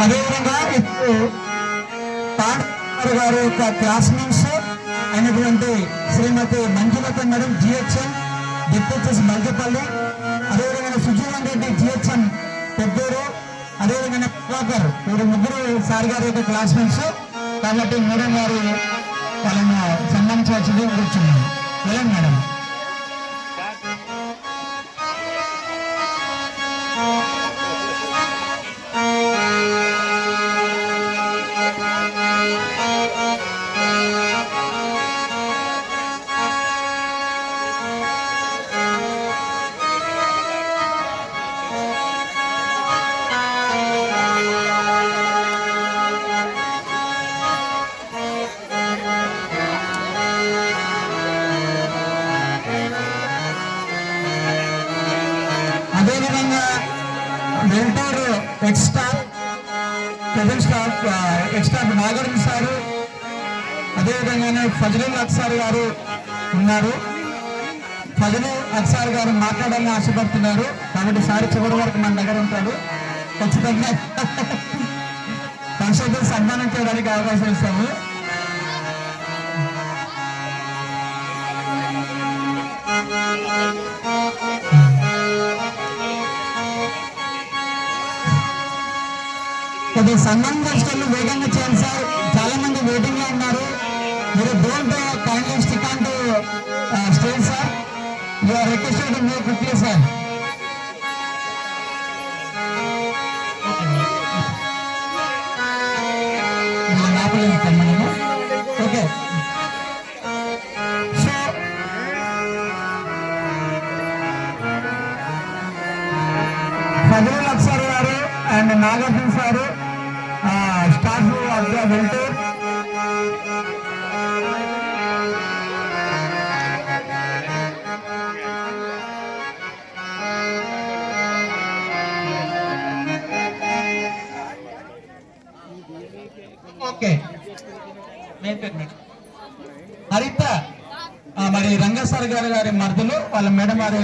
అదేవిధంగా ఇప్పుడు పాండవ గారి యొక్క క్లాస్మేట్స్ ఉన్నటువంటి శ్రీమతి Manjulatha madam GHM deputies Malkapalli అదేవిధంగా సుజీవన్ రెడ్డి జిహెచ్ఎం పెద్దూరు అదేవిధంగా ప్రభాకర్ వీరు ముగ్గురు సార్ గారి యొక్క క్లాస్మేట్స్. కాబట్టి మేడం గారు వాళ్ళని సన్మానించవలసింది కూర్చున్నాను. వెళ్ళండి మేడం. వెంటూరు extra present staff extra Nagaram sir అదేవిధంగానే ఫజలుల్ అక్సార్ గారు ఉన్నారు. ఫజలు అక్సార్ గారు మాట్లాడాలని ఆశపడుతున్నారు. కాబట్టి సారి చివరి వరకు మన దగ్గర ఉంటాడు. ఖచ్చితంగా ఫంక్షన్తో సన్మానం చేయడానికి అవకాశం ఇస్తాము. కొద్దిగా సంఘం దర్శకులు వేగంగా చేయండి సార్. చాలా మంది వెయిటింగ్లో ఉన్నారు. మీరు don't kindly stick on to stage sir you are requested to quickly sir okay so Aksar గారు and Nagarjuna sir staff of the okay. Haritha మరి రంగసారి గారి గారి మర్దులు వాళ్ళ మేడం గారి